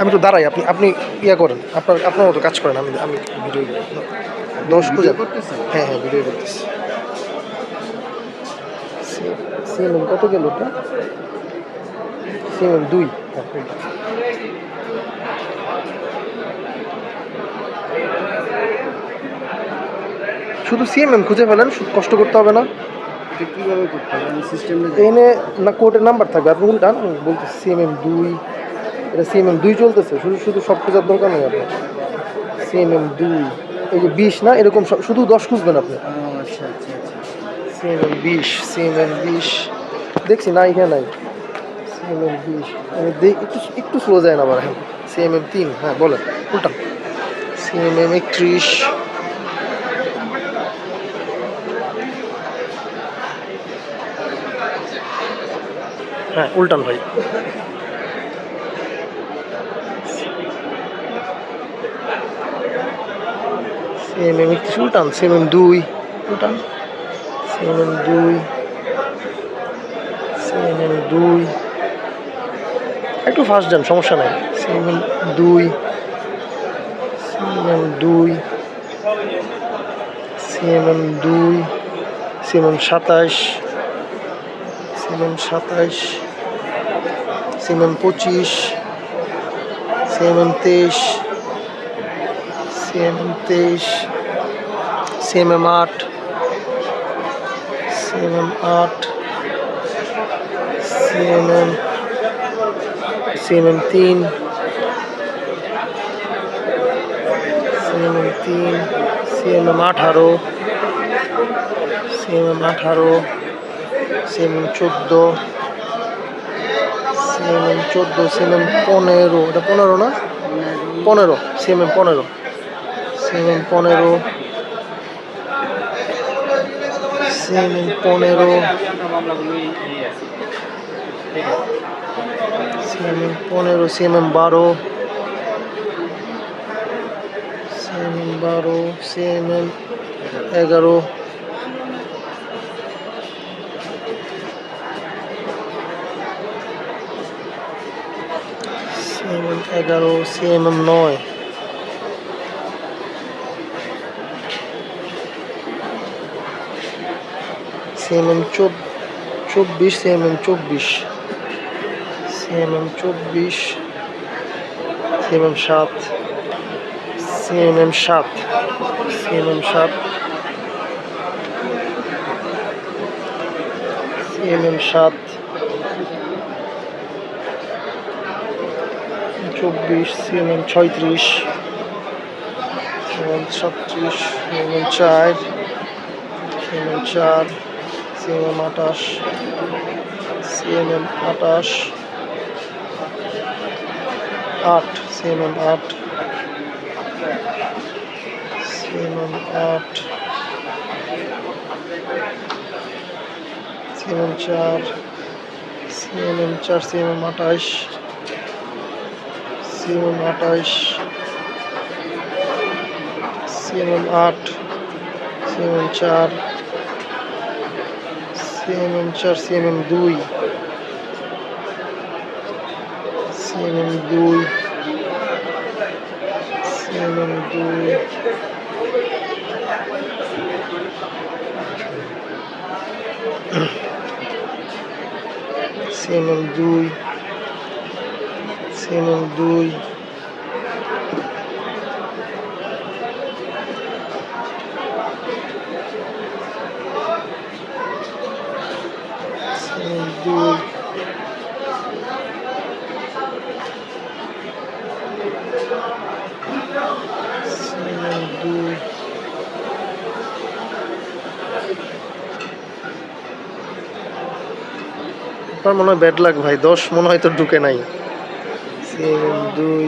আমি তো দাঁড়াই আপনি আপনি ইয়া করেন আপনার আপনার মতো কাজ করেন আমি আমি ভিডিও দশ করতেছেন? হ্যাঁ হ্যাঁ ভিডিও করতেছি। সিএমএম কত গেল ওটা? সিএমএম দুই। শুধু সিএমএম খুঁজে ফেলেন শুধু কষ্ট করতে হবে না। এনে না কোর্টের নাম্বার থাকবে। আপনি উল্টান বলতে সিএমএম দুই। এটা সিএমএম দুই চলতেছে। শুধু শুধু সব খোঁজার দরকার নেই আপনার। সিএমএম দুই এই যে বিশ না এরকম সব- শুধু দশ খুঁজবেন আপনি। ও আচ্ছা আচ্ছা আচ্ছা। সিএমএম বিশ সিএমএম বিশ। দেখছি না এখানে নাই। সিএমএম বিশ আমি দেখ একটু একটু স্লো যায় না আবার হ্যাঁ। সিএমএম তিন হ্যাঁ বলেন উল্টান সিএমএম একত্রিশ। হ্যাঁ উল্টান ভাই। সিএমএম একত্রিশ উল্টান সিএমএম দুই উল্টান সিএমএম দুই সিএমএম দুই একটু ফার্স্ট যান, সমস্যা নাই। সিএমএম দুই সিএমএম দুই সিএমএম দুই সিএমএম সাতাশ সিএমএম সাতাশ সিএমএম পঁচিশ। সিএমএম তেইশ। সিএমএম তেইশ সিএমএম আট সিএমএম আট সিএমএম সিএমএম তিন সিএমএম তিন সিএমএম আঠারো সিএমএম আঠারো সিএমএম চোদ্দ সিএমএম চোদ্দ সিএমএম পনেরো এটা পনেরো না পনেরো সিএমএম পনেরো সিএমএম পনেরো সিএমএম পনেরো সিএমএম পনেরো সিএমএম বারো সিএমএম বারো সিএমএম এগারো সিএমএম এগারো সিএমএম নয় সিএমএম চব্বিশ সিএমএম চব্বিশ সিএমএম চব্বিশ সিএমএম সাত সিএমএম সাত সিএমএম সাত সিএমএম সাত চব্বিশ সিএমএম ছয়ত্রিশ সিএমএম ছত্রিশ সিএমএম চার সিএমএম চার সিএমএম আঠাশ সিএমএম আঠাশ, আট সিএমএম আট সিএমএম আট সিএমএম চার সিএমএম চার সিএমএম আঠাশ সিএমএম আঠাশ সিএমএম আট সিএমএম চার সিএমএম চার সিএমএম দুই সিএমএম দুই সিএমএম দুই সিএমএম দুই সিএমএম দুই দুই। দুই মনে হয় ব্যাড লাগ ভাই দশ মনে হয় তো ঢুকে নাই। দুই।